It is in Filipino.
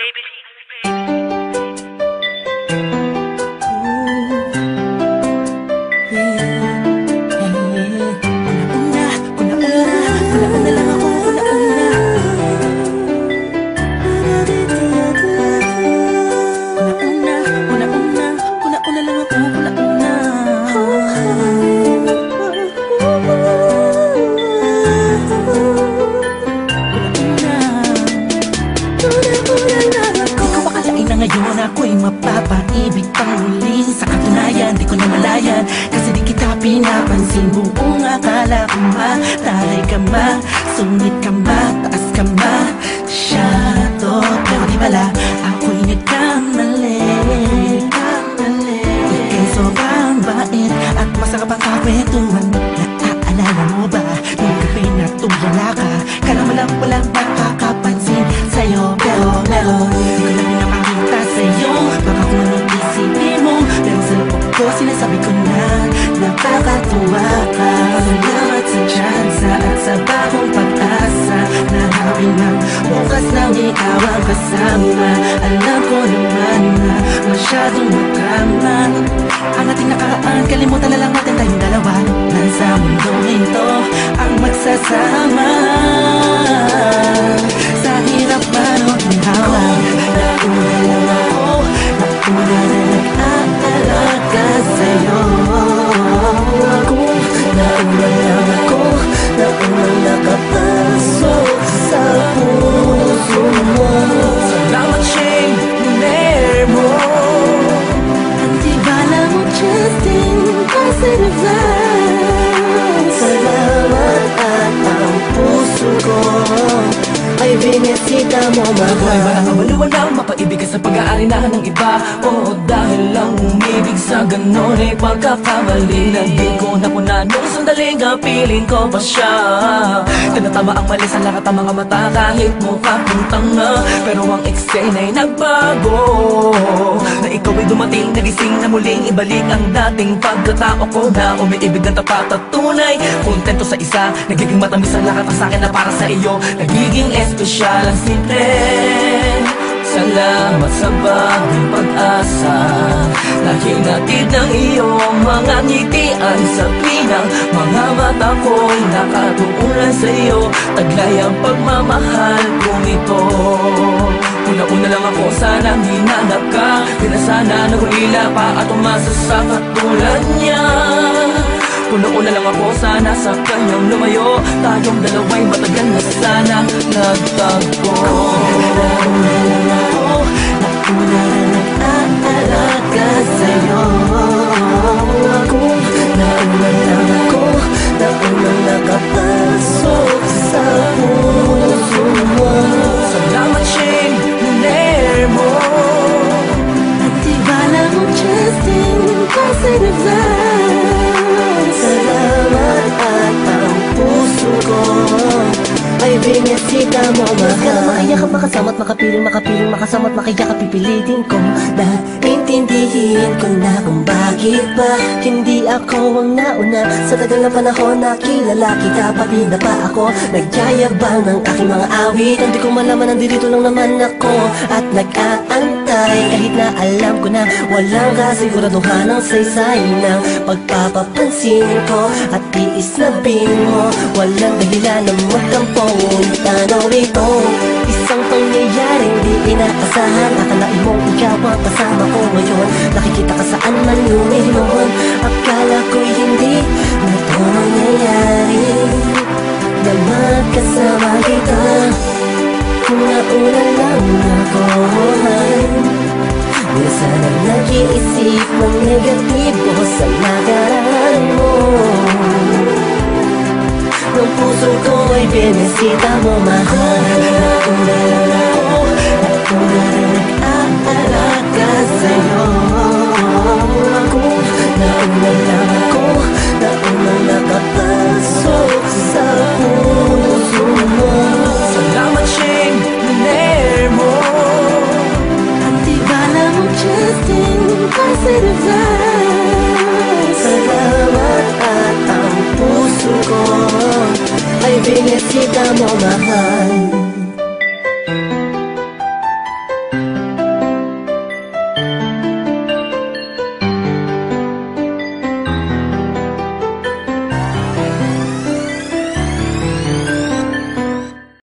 Ngayon pinapansin Buong akala ko mataray ka ma Sungit ka ma, taas ka ma Shadow, pero di pala Ako'y nagkamali Ika'y sobrang bait At masarap ang kakwentuhan Naaalala mo ba Nung gabi na tumula ka? Kala mo lang walang nakakapansin kasama Alam ko naman na masyadong Ay binisita mo Buhay mahal walang kabaliwanang Mapaibig ka sa pag-aari na ng iba. Oo dahil lang umibig sa ganon ay pagkakamali Na di ko napuna nung sandaling piling ko pa siya. Tinatama ang mali sa lahat ng mga mata Kahit mukha kong tanga. Pero ang eksena ay nagbago. Na ikaw ay dumating Nagising na muling ibalik ang dating pagkatao ko. Na umiibig ng tapat at tunay Kontento sa isa. Nagiging matamis ang lahat ng sakin na para sa iyo. Nagiging espesyal ang simple Salamat sa bagong pag-asa. Na hinatid ng iyong mga ngitian Sa pinang mga mata ko'y nakatuunan sa iyo Taglay ang pagmamahal kong ito. Una-una lang ako sana hinanap ka. Di na sana nahulila pa at umasa sa katulad niya Una-una lang ako sana sa kanyang lumayo Tayong dalawa'y matagal na sana nagtagpo Nauna na nag-aalaga sa'yo mo mahal. Na makaiyak at makasama at makapiling Makapiling makasama at makaiyak at pipilitin ko. Dahil intindihin ko na kung bakit ba Hindi ako ang nauna. Sa tagal na panahon na kilala kita Pati na pa ako. Nagyayabang ng aking mga awit. Hindi ko malaman nandito lang naman ako. At nag-aantay Kahit na alam ko na Walang kasiguraduhan ng saysay ng Pagpapapansin ko. At tiis na mo Walang dahilan na magkampo Ngunit rito Isang pangyayaring di inaasahan. Akalain mong ikaw ang kasama ko ngayon. Nakikita ka saan man lumiluhon Akala ko'y hindi na to mangyayari. Na magkasama kita. Kung nauna lang ako Di na sana nag-iisip ng negatibo sa nakaraan mo Proibimy si tamo mahal you down on my heart.